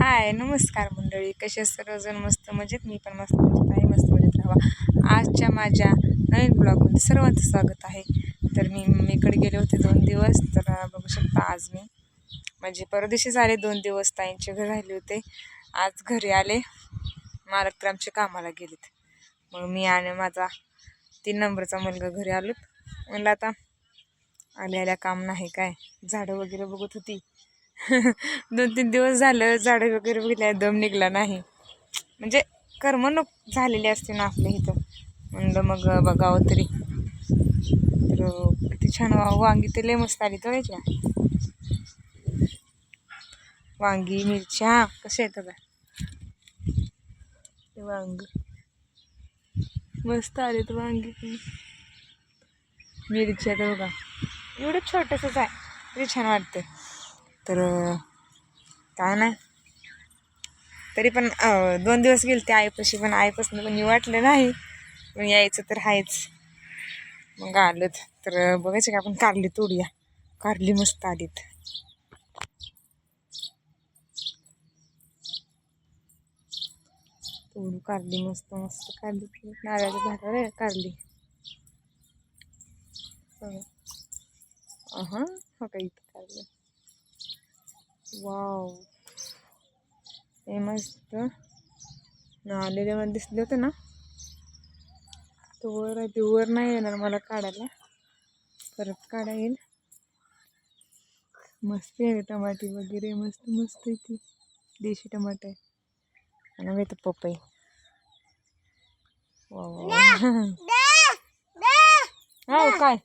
हाय नमस्कार मंडळी. कसे सर्वजण? मस्त मजेत? मी पण मस्त मजेत आहे. मस्त मजेत राहा आजच्या माझ्या नवीन ब्लॉगमध्ये सर्वांचं स्वागत आहे. तर मी मम्मीकडे गेले होते दोन दिवस. तर बघू शकता आज मी. म्हणजे परदेशी झाले दोन दिवस. ताईंचे घर राहिले होते. आज घरी आले. मालक तर कामाला गेलेत. मग मी आणि माझा तीन नंबरचा मुलगा घरी आलो. म्हणलं आता आल्या आल्या काम नाही काय? झाडं वगैरे बघत होती. दोन तीन दिवस झालं झाडं वगैरे बघितल्या दम निघला नाही. म्हणजे करमणूक झालेली असते ना आपल्या इथं. म्हणलं मग बघावं तरी. तर किती छान वा वांगी ते लय मस्त आली बघायच्या हो वांगी मिरच्या कसं येतं का हे वांग. मस्त आलेत वांगी. मिरच्या तर बघा. एवढं छोटंसंच आहे. तरी छान वाटतं तर काय नाही तरी पण दोन दिवस गेले ते आईपाशी पण आईपासून पण मी वाटलं नाही. पण यायचं तर आहेच. मग आलं तर बघायचं का आपण कारली तोडूया. कारली मस्त आलीत. तोडू कारली मस्त मस्त कारली. नारळाच्या झाडावर आहे कारली. हा हो का इथं? वाव हे मस्त. आलेले मला दिसले होते ना. तो वर आहे ते वर नाही येणार मला काढायला. परत काढा येईल. मस्त आहे टमाटे वगैरे मस्त मस्त आहे ती. देशी टमाटे. आणि मी तर पपई. वाव हो काय?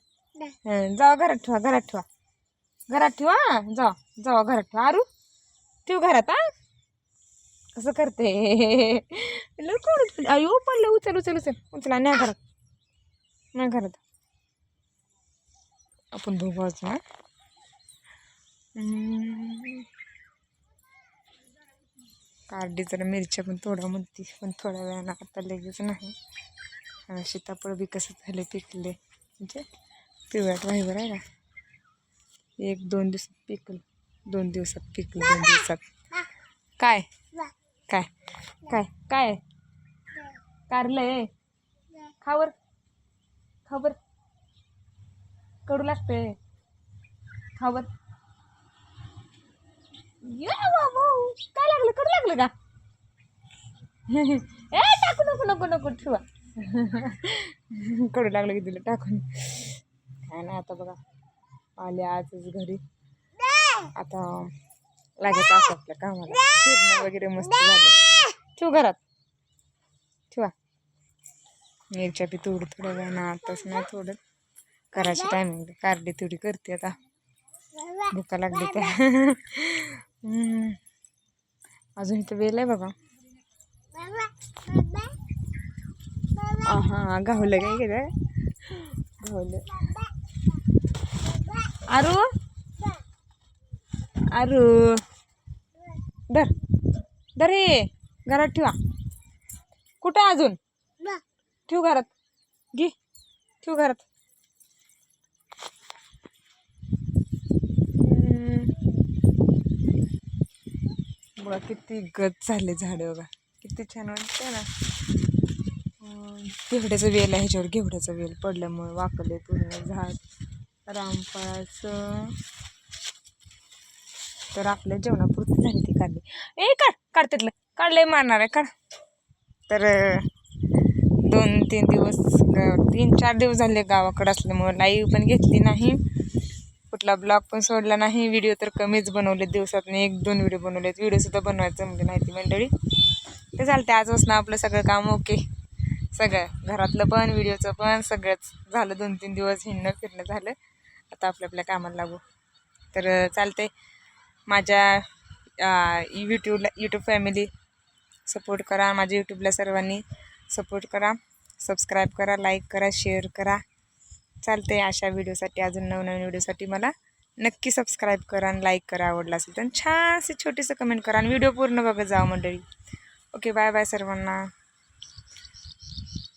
हं, जावा घरात ठेवा घरात ठेवा. घरात ठेवा जा जावा घरात ठेवा. आरू ठेव घरात हा. कसं करते? कोण अयो पडलं उचल उचल उचल. उचला नाही घरात. नाही घरात. आपण दोघं हा. हम्म. काढली जरा मिरच्या पण थोडा म्हणती पण थोड्या वेळानं आता लगेच नाही. सीताफळ बी कसं झाले पिकले. म्हणजे पिवळ्यात वाहिवर आहे का एक दोन दिवसात पिकल. दोन दिवसात पिकल दोन दिवसात. काय? काय? काय? काय? कारलंय खावर खावर कडू लागते खावर काय लागलं? कडू लागलं का? ए टाकू नको नको नको ठेवा. कडू लागलं की दिलं टाकून. काय ना आता बघा. आले आजच घरी. आता लागायचं असं आपल्या कामाला. फिरणं वगैरे मस्त झालं. ठेव घरात. ठेवा. मिरच्या बी तोड थोड्या वेळानं आताच नाही थोडं करायची टायमिंग कारली तेवढी करते आता. भुका लागली त्या. अजून इथं वेल आहे बघा हा गावलं काय केलं गावलं आरू? आरू. धर. धर हे. घरात ठेवा. कुठं अजून? ठेव घरात. घे. ठेव घरात. बघा किती गच झाले झाडं बघा. किती छान वाटते ना. घेवड्याचं वेल आहे ह्याच्यावर. घेवड्याचं वेल पडल्यामुळे वाकले पूर्ण झाड. रामफळाचं तर आपल्या जेवणापुरती झाली ती काढली ए काढ काढ तिथलं काढलंय मारणार आहे काढ. तर दोन तीन दिवस तीन चार दिवस झाले गावाकडं असल्यामुळं लाईव्ह पण घेतली नाही. कुठला ब्लॉग पण सोडला नाही. व्हिडिओ तर कमीच बनवले दिवसातून एक दोन व्हिडिओ बनवलेत. व्हिडिओसुद्धा बनवायचं म्हणजे माहिती मंडळी. ते चालते आजपासून आपलं सगळं काम ओके. सगळं घरातलं पण व्हिडिओचं पण सगळंच. झालं दोन तीन दिवस हिंडणं फिरणं झालं. आता आपल्या आपल्या कामाला लागू. तर चालते माझ्या यूट्यूबला यूट्यूब फॅमिली सपोर्ट करा. माझ्या यूट्यूबला सर्वांनी सपोर्ट करा. सबस्क्राईब करा लाईक करा शेअर करा. चालते अशा व्हिडिओसाठी अजून नवनवीन व्हिडिओसाठी मला नक्की सबस्क्राईब करा आणि लाईक करा आवडला असेल तर. छानसे छोटेसं कमेंट करा आणि व्हिडिओ पूर्ण बघत जावं मंडळी. ओके बाय बाय सर्वांना.